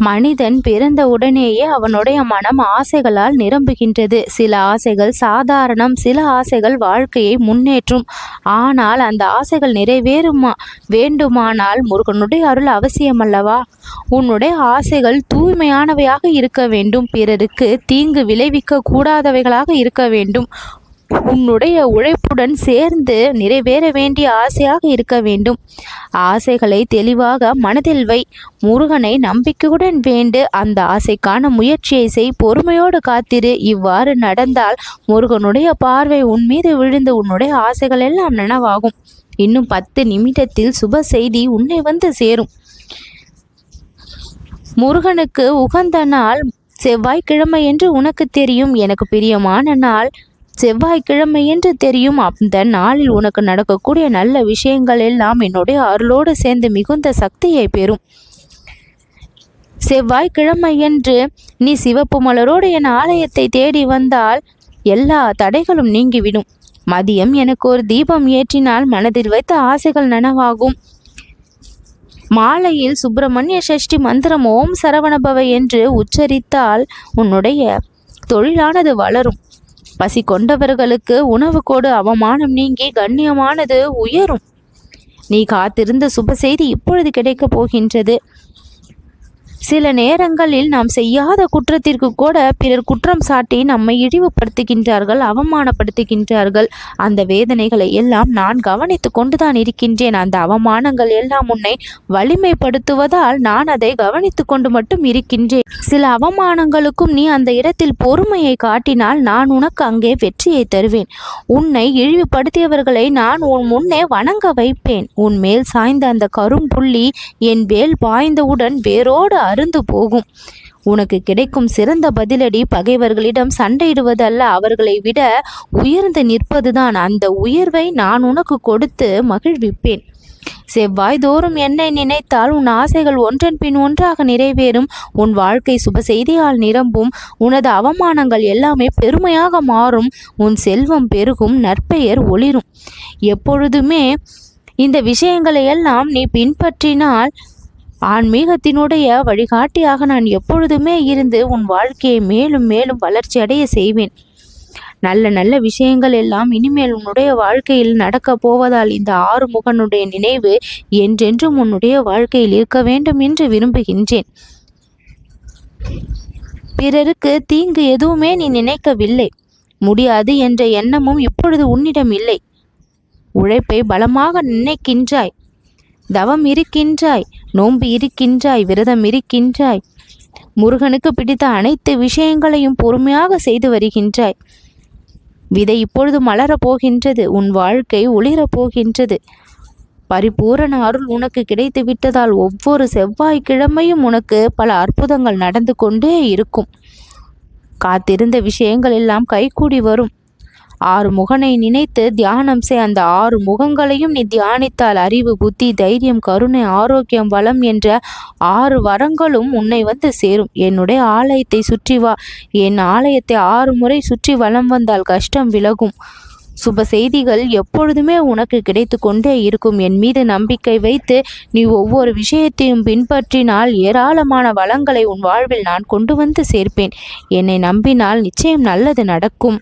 மனிதன் பிறந்த உடனேயே அவனுடைய மனம் ஆசைகளால் நிரம்புகின்றது. சில ஆசைகள் சாதாரணம் சில ஆசைகள் வாழ்க்கையை முன்னேற்றும். ஆனால் அந்த ஆசைகள் நிறைவேறுமா? வேண்டுமானால் முருகனுடைய அருள் அவசியம் அல்லவா உன்னுடைய ஆசைகள் தூய்மையானவையாக இருக்க வேண்டும். பிறருக்கு தீங்கு விளைவிக்க கூடாதவைகளாக இருக்க வேண்டும். உன்னுடைய உழை உழைப்புடன் சேர்ந்து நிறைவேற வேண்டிய ஆசையாக இருக்க வேண்டும். ஆசைகளை தெளிவாக மனதில் வை. முருகனை நம்பிக்கையுடன் வேண்டு. அந்த ஆசைக்கான முயற்சியை செய். பொறுமையோடு காத்திரு. இவ்வாறு நடந்தால் முருகனுடைய பார்வை உன் மீது விழுந்து உன்னுடைய ஆசைகள் எல்லாம் நனவாகும். இன்னும் பத்து நிமிடத்தில் சுப செய்தி உன்னை வந்து சேரும். முருகனுக்கு உகந்த நாள் செவ்வாய்க்கிழமை என்று உனக்கு தெரியும். எனக்கு பிரியமான நாள் செவ்வாய்க்கிழமை என்று தெரியும். அந்த நாளில் உனக்கு நடக்கக்கூடிய நல்ல விஷயங்கள் எல்லாம் என்னுடைய அருளோடு சேர்ந்து மிகுந்த சக்தியை பெறும். செவ்வாய்க்கிழமை என்று நீ சிவப்பு மலரோடு என் ஆலயத்தை தேடி வந்தால் எல்லா தடைகளும் நீங்கிவிடும். மதியம் எனக்கு ஒரு தீபம் ஏற்றினால் மனதில் வைத்த ஆசைகள் நனவாகும். மாலையில் சுப்பிரமணிய சஷ்டி மந்திரம் ஓம் சரவணபவ என்று உச்சரித்தால் உன்னுடைய தொழிலானது வளரும். பசி கொண்டவர்களுக்கு உணவு கொடு அவமானம் நீங்கி கண்ணியமானது உயரும். நீ காத்திருந்த சுப செய்தி இப்பொழுது கிடைக்கப் போகின்றது. சில நேரங்களில் நாம் செய்யாத குற்றத்திற்கு கூட பிறர் குற்றம் சாட்டி நம்மை இழிவுபடுத்துகின்றார்கள் அவமானப்படுத்துகின்றார்கள். அந்த வேதனைகளை எல்லாம் நான் கவனித்து கொண்டுதான் இருக்கின்றேன். அந்த அவமானங்கள் எல்லாம் உன்னை வலிமைப்படுத்துவதால் நான் அதை கவனித்து கொண்டு மட்டும் இருக்கின்றேன். சில அவமானங்களுக்கும் நீ அந்த இடத்தில் பொறுமையை காட்டினால் நான் உனக்கு அங்கே வெற்றியை தருவேன். உன்னை இழிவுபடுத்தியவர்களை நான் உன் முன்னே வணங்க வைப்பேன். உன் மேல் சாய்ந்த அந்த கரும்புள்ளி என் வேல் பாய்ந்தவுடன் வேரோடு அருந்து போகும். உனக்கு கிடைக்கும் சிறந்த பதிலடி பகைவர்களிடம் சண்டையிடுவதல்ல அவர்களை விட உயர்ந்து நிற்பதுதான். அந்த உயர்வை நான் உனக்கு கொடுத்து மகிழ்விப்பேன். செவ்வாய் தோறும் என்னை நினைத்தால் உன் ஆசைகள் ஒன்றன் பின் ஒன்றாக நிறைவேறும். உன் வாழ்க்கை சுப செய்தியால் நிரம்பும். உனது அவமானங்கள் எல்லாமே பெருமையாக மாறும். உன் செல்வம் பெருகும் நற்பெயர் ஒளிரும். எப்பொழுதுமே இந்த விஷயங்களை எல்லாம் நீ பின்பற்றினால் ஆன்மீகத்தினுடைய வழிகாட்டியாக நான் எப்பொழுதுமே இருந்து உன் வாழ்க்கையை மேலும் மேலும் வளர்ச்சி அடைய செய்வேன். நல்ல நல்ல விஷயங்கள் எல்லாம் இனிமேல் உன்னுடைய வாழ்க்கையில் நடக்கப் போவதால் இந்த ஆறு முகனுடைய நினைவு என்றென்றும் உன்னுடைய வாழ்க்கையில் இருக்க வேண்டும் என்று விரும்புகின்றேன். பிறருக்கு தீங்கு எதுவுமே நீ நினைக்கவில்லை. முடியாது என்ற எண்ணமும் இப்பொழுது உன்னிடம் இல்லை. உழைப்பை பலமாக நினைக்கின்றாய். தவம் இருக்கின்றாய் நோன்பு இருக்கின்றாய் விரதம் இருக்கின்றாய். முருகனுக்கு பிடித்த அனைத்து விஷயங்களையும் பொறுமையாக செய்து வருகின்றாய். விதை இப்பொழுது மலரப் போகின்றது உன் வாழ்க்கை ஒளிரப் போகின்றது. பரிபூரண அருள் உனக்கு கிடைத்து விட்டதால் ஒவ்வொரு செவ்வாய்க்கிழமையும் உனக்கு பல அற்புதங்கள் நடந்து கொண்டே இருக்கும். காத்திருந்த விஷயங்கள் எல்லாம் கைகூடி வரும். ஆறு முகனை நினைத்து தியானம் செய். அந்த ஆறு முகங்களையும் நீ தியானித்தால் அறிவு புத்தி தைரியம் கருணை ஆரோக்கியம் வளம் என்ற ஆறு வரங்களும் உன்னை வந்து சேரும். என்னுடைய ஆலயத்தை சுற்றி வா. என் ஆலயத்தை ஆறு முறை சுற்றி வலம் வந்தால் கஷ்டம் விலகும். சுப செய்திகள் எப்பொழுதுமே உனக்கு கிடைத்து கொண்டே இருக்கும். என் மீது நம்பிக்கை வைத்து நீ ஒவ்வொரு விஷயத்தையும் பின்பற்றினால் ஏராளமான வளங்களை உன் வாழ்வில் நான் கொண்டு வந்து சேர்ப்பேன். என்னை நம்பினால் நிச்சயம் நல்லது நடக்கும்.